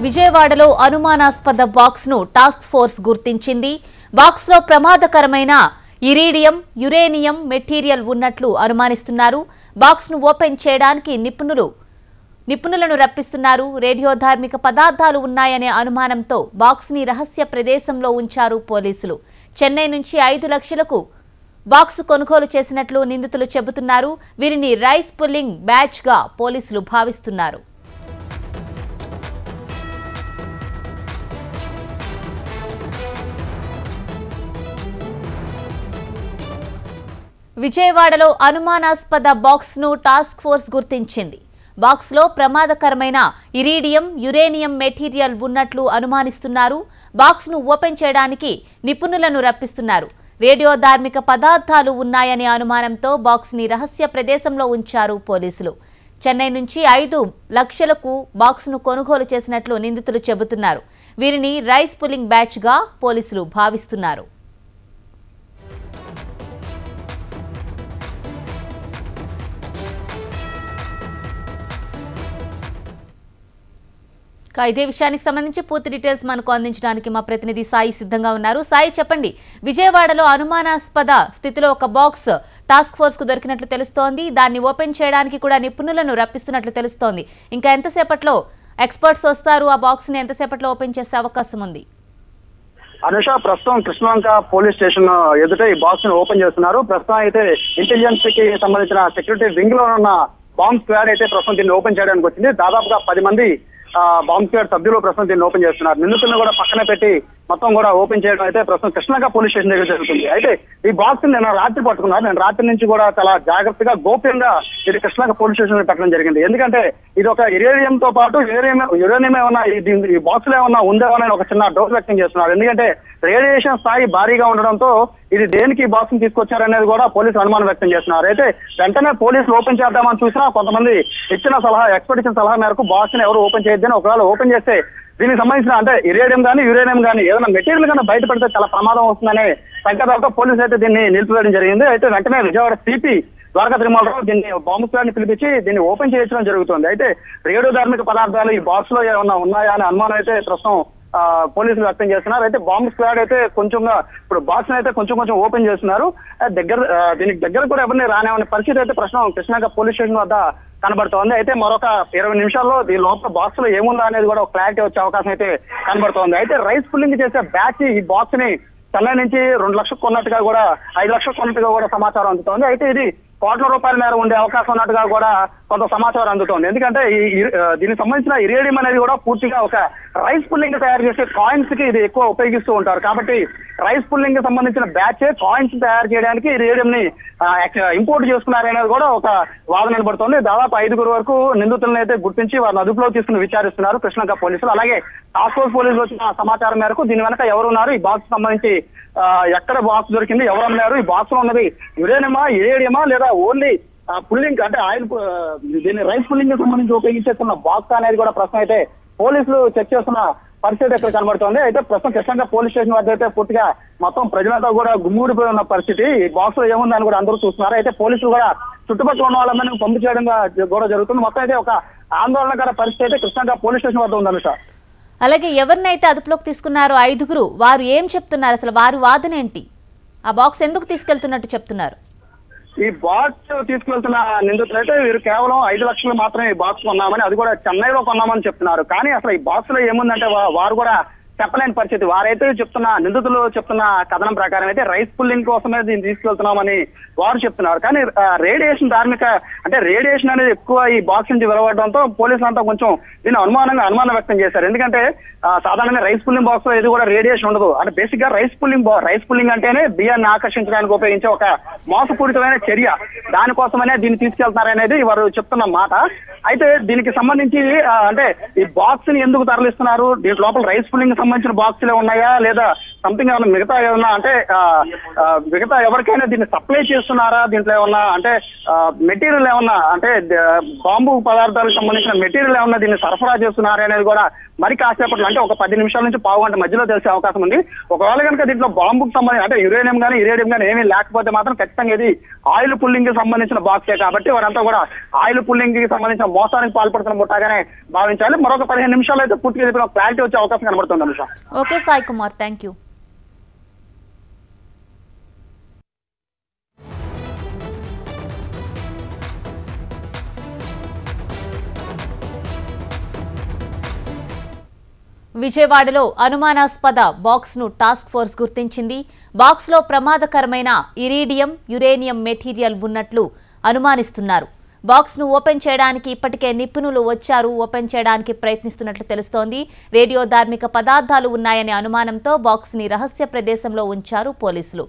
విజయవాడలో అనుమానాస్పద బాక్స్ను task force గుర్తించింది. బాక్స్లో ప్రమాదకరమైన ఇరీడియం యురేనియం మెటీరియల్ ఉన్నట్లు అనుమానిస్తున్నారు. బాక్స్ను ఓపెన్ చేయడానికి నిపుణులు నిపుణులను రప్పిస్తున్నారు. రేడియోధార్మిక పదార్థాలు ఉన్నాయనే అనుమానంతో బాక్స్ని రహస్య ప్రదేశంలో ఉంచారు పోలీసులు. చెన్నై నుంచి ఐదు లక్షలకు బాక్స్ కొనుగోలు చేసినట్లు నిందితులు చెబుతున్నారు. వీరిని రైస్ పుల్లింగ్ బ్యాచ్గా పోలీసులు భావిస్తున్నారు. విజయవాడలో అనుమానాస్పద బాక్స్ను టాస్క్ ఫోర్స్ గుర్తించింది. బాక్స్లో ప్రమాదకరమైన ఇరీడియం యురేనియం మెటీరియల్ ఉన్నట్లు అనుమానిస్తున్నారు. బాక్స్ను ఓపెన్ చేయడానికి నిపుణులను రప్పిస్తున్నారు. రేడియో ధార్మిక పదార్థాలు ఉన్నాయనే అనుమానంతో బాక్స్ని రహస్య ప్రదేశంలో ఉంచారు పోలీసులు. చెన్నై నుంచి ఐదు లక్షలకు బాక్స్ను కొనుగోలు చేసినట్లు నిందితులు చెబుతున్నారు. వీరిని రైస్ పుల్లింగ్ బ్యాచ్గా పోలీసులు భావిస్తున్నారు. ఇదే విషయానికి సంబంధించి పూర్తి డీటెయిల్స్ మనకు అందించడానికి మా ప్రతినిధి సాయి సిద్ధంగా ఉన్నారు. సాయి చెప్పండి. విజయవాడలో అనుమానాస్పద స్థితిలో ఒక బాక్స్ టాస్క్ ఫోర్స్కు దొరికినట్లు తెలుస్తోంది. దాన్ని ఓపెన్ చేయడానికి కూడా నిపుణులను రప్పిస్తున్నట్లు తెలుస్తోంది. ఇంకా ఎంతసేపట్లో ఎక్స్పర్ట్స్ వస్తారు? ఆ బాక్స్ని ఎంతసేపట్లో ఓపెన్ చేసే అవకాశం ఉంది? అనుష ప్రస్తుతం కృష్ణవంక పోలీస్ స్టేషన్ ఎదుట ఈ బాక్స్ని ఓపెన్ చేస్తున్నారు. ప్రస్తుతం అయితే ఇంటెలిజెన్స్కి సంబంధించిన సెక్యూరిటీ వింగ్లో ఉన్న బాంబ్ స్క్వాడ్ అయితే ప్రస్తుతం దీన్ని ఓపెన్ చేయడానికి వచ్చింది. దాదాపుగా పది మంది బాంబ్ స్క్వాడ్ సభ్యులు ప్రస్తుతం దీన్ని ఓపెన్ చేస్తున్నారు. నిందితులను కూడా పక్కన పెట్టి మొత్తం కూడా ఓపెన్ చేయడం అయితే ప్రస్తుతం కృష్ణలంక పోలీస్ స్టేషన్ దగ్గర జరుగుతుంది. అయితే ఈ బాక్స్ నేను రాత్రి పట్టుకున్నారు నేను రాత్రి నుంచి కూడా చాలా జాగ్రత్తగా గోప్యంగా ఇది కృష్ణలంక పోలీస్ స్టేషన్ పెట్టడం జరిగింది. ఎందుకంటే ఇది ఒక యురేనియం తో పాటు యురేనియం యురేనియం ఏమన్నా ఈ బాక్స్లో ఏమన్నా ఉందేమో అని ఒక చిన్న డౌట్ వ్యక్తం చేస్తున్నారు. ఎందుకంటే రేడియేషన్ స్థాయి భారీగా ఉండడంతో ఇది దేనికి బాక్స్ని తీసుకొచ్చారనేది కూడా పోలీసులు అనుమానం వ్యక్తం చేస్తున్నారు. అయితే వెంటనే పోలీసులు ఓపెన్ చేద్దామని చూసినా కొంతమంది ఇచ్చిన సలహా ఎక్స్పర్ట్ ఇచ్చిన సలహా మేరకు బాక్స్ని ఎవరు ఓపెన్ చేయొద్దని ఒకవేళ ఓపెన్ చేస్తే దీనికి సంబంధించిన అంటే ఇరేడియం కానీ యురేనియం కానీ ఏదైనా మెటీరియల్ కన్నా బయటపడితే చాలా ప్రమాదం వస్తుందనే సంకేతాలతో పోలీసులు అయితే దీన్ని నిలిపివేయడం జరిగింది. అయితే వెంటనే విజయవాడ సిపి ద్వారకా తిరుమలరావు దీన్ని బాంబు స్క్వాడ్ని పిలిపించి దీన్ని ఓపెన్ చేయించడం జరుగుతుంది. అయితే రేడియో ధార్మిక పదార్థాలు ఈ బాక్స్లో ఏమన్నా ఉన్నాయా అనే అనుమానం అయితే ప్రస్తుతం ఆ, పోలీసులు వ్యక్తం చేస్తున్నారు. అయితే బాంబు స్క్వాడ్ అయితే కొంచెంగా ఇప్పుడు బాక్స్ అయితే కొంచెం కొంచెం ఓపెన్ చేస్తున్నారు. దగ్గర దీనికి దగ్గర కూడా ఎవరిని రానివ్వని పరిస్థితి అయితే ప్రశ్న కృష్ణాగ పోలీస్ స్టేషన్ వద్ద కనబడుతోంది. అయితే మరొక ఇరవై నిమిషాల్లో దీని లోపల బాక్స్లో ఏముందా అనేది కూడా ఒక క్లారిటీ వచ్చే అవకాశం అయితే కనబడుతోంది. అయితే రైస్ పుల్లింగ్ చేసే బ్యాచ్ ఈ బాక్స్ని చెన్నై నుంచి రెండు లక్షలు కొన్నట్టుగా కూడా ఐదు లక్షలు కొన్నట్టుగా కూడా సమాచారం అందుతోంది. అయితే ఇది కోట్ల రూపాయల మేర ఉండే అవకాశం ఉన్నట్టుగా కూడా కొంత సమాచారం అందుతోంది. ఎందుకంటే ఈ దీనికి సంబంధించిన ఇరేడియం అనేది కూడా పూర్తిగా ఒక రైస్ పుల్లింగ్ తయారు చేసే కాయిన్స్కి ఇది ఎక్కువ ఉపయోగిస్తూ ఉంటారు. కాబట్టి రైస్ పుల్లింగ్కి సంబంధించిన బ్యాచ్ కాయిన్స్ తయారు చేయడానికి ఇరేడియం రేడియం ని ఇంపోర్ట్ చేసుకున్నారనేది కూడా ఒక వాదన నిలబడుతోంది దాదాపు ఐదుగురు వరకు నిందితులను అయితే గుర్తించి వారిని అదుపులో తీసుకుని విచారిస్తున్నారు కృష్ణంక పోలీసులు. అలాగే టాస్క్ ఫోర్స్ పోలీసులు వచ్చిన సమాచారం మేరకు దీని వెనక ఎవరున్నారు ఈ బాక్స్ సంబంధించి ఎక్కడ బాక్స్ దొరికింది? ఎవరు అమ్మారు? ఈ బాక్స్లో ఉన్నది యురేనియమా ఇరేడియమా లేదా ఓన్లీ పుల్లింగ్ అంటే ఆయిల్ దీన్ని రైస్ పుల్లింగ్కి సంబంధించి ఉపయోగించేస్తున్న బాక్స్ అనేది కూడా ప్రశ్న అయితే పోలీసులు చెక్ చేస్తున్న పరిస్థితి ఇక్కడ కనబడుతోంది. అయితే ప్రస్తుతం కృష్ణంగా పోలీస్ స్టేషన్ వద్ద అయితే పూర్తిగా మొత్తం ప్రజలంతా కూడా గుమ్మూడిపోయి ఉన్న పరిస్థితి. ఈ బాక్స్లో ఏముందని కూడా అందరూ చూస్తున్నారు. అయితే పోలీసులు కూడా చుట్టుపక్కల ఉన్న వాళ్ళందరినీ పంపు చేయడం కూడా జరుగుతుంది. మొత్తం అయితే ఒక ఆందోళనకర పరిస్థితి అయితే కృష్ణంగా పోలీస్ స్టేషన్ వద్ద ఉంది అలాగే ఎవరినైతే అదుపులోకి తీసుకున్నారో ఐదుగురు వారు ఏం చెప్తున్నారు? అసలు వారి వాదన ఏంటి? ఆ బాక్స్ ఎందుకు తీసుకెళ్తున్నట్టు చెప్తున్నారు? ఈ బాక్స్ తీసుకెళ్తున్న నిందితులు అయితే వీరు కేవలం ఐదు లక్షలు మాత్రమే ఈ బాక్స్ కొన్నామని అది కూడా చెన్నైలో కొన్నామని చెప్తున్నారు. కానీ అసలు ఈ బాక్స్లో ఏముందంటే వారు కూడా చెప్పలేని పరిస్థితి. వారైతే చెప్తున్న నిందితులు చెప్తున్న కథనం ప్రకారం అయితే రైస్ పుల్లింగ్ కోసమే దీన్ని తీసుకెళ్తున్నామని వారు చెప్తున్నారు. కానీ రేడియేషన్ ధార్మిక అంటే రేడియేషన్ అనేది ఎక్కువ ఈ బాక్స్ నుంచి వెలువడడంతో పోలీసులు అంతా కొంచెం దీన్ని అనుమానంగా అనుమానం వ్యక్తం చేశారు. ఎందుకంటే సాధారణంగా రైస్ పుల్లింగ్ బాక్స్లో ఇది కూడా రేడియేషన్ ఉండదు. అంటే బేసిక్గా రైస్ పుల్లింగ్ రైస్ పుల్లింగ్ అంటేనే బియ్యాన్ని ఆకర్షించడానికి ఉపయోగించే ఒక మోసపూరితమైన చర్య. దానికోసమనే దీన్ని తీసుకెళ్తున్నారనేది వారు చెప్తున్న మాట. అయితే దీనికి సంబంధించి అంటే ఈ బాక్స్ని ఎందుకు తరలిస్తున్నారు? దీని లోపల రైస్ పుల్లింగ్ సంబంధించిన బాక్సులే ఉన్నాయా? లేదా సంథింగ్ ఏమైనా మిగతా ఏమన్నా అంటే ఆ, మిగతా ఎవరికైనా దీన్ని సప్లై చేస్తున్నారా? దీంట్లో ఏమన్నా అంటే మెటీరియల్ ఏమన్నా అంటే బాంబు పదార్థాలకు సంబంధించిన మెటీరియల్ ఏమన్నా దీన్ని సరఫరా చేస్తున్నారా అనేది కూడా మరి కాసేపట్లో అంటే ఒక పది నిమిషాల నుంచి పావు గంట మధ్యలో తెలిసే అవకాశం ఉంది. ఒకవేళ కనుక దీంట్లో బాంబుకు సంబంధించి అంటే యురేనియం కానీ ఇరేడియం కానీ ఏమీ లేకపోతే మాత్రం ఖచ్చితంగా ఇది ఆయిల్ పుల్లింగ్కి సంబంధించిన బాక్సే కాబట్టి వారంతా కూడా ఆయిల్ పుల్లింగ్కి సంబంధించిన మోసానికి పాల్పడుతున్న ముట్టాగానే భావించాలి. మరొక పదిహేను నిమిషాలు అయితే పూర్తిగా క్లారిటీ వచ్చే అవకాశం కనబడుతుంది Anusha. Okay Sai Kumar thank you విజయవాడలో అనుమానాస్పద బాక్స్ను టాస్క్ ఫోర్స్ గుర్తించింది. బాక్స్లో ప్రమాదకరమైన ఇరీడియం యురేనియం మెటీరియల్ ఉన్నట్లు అనుమానిస్తున్నారు. బాక్స్ను ఓపెన్ చేయడానికి ఇప్పటికే నిపుణులు వచ్చారు. ఓపెన్ చేయడానికి ప్రయత్నిస్తున్నట్లు తెలుస్తోంది. రేడియో ధార్మిక పదార్థాలు ఉన్నాయనే అనుమానంతో బాక్స్ని రహస్య ప్రదేశంలో ఉంచారు పోలీసులు.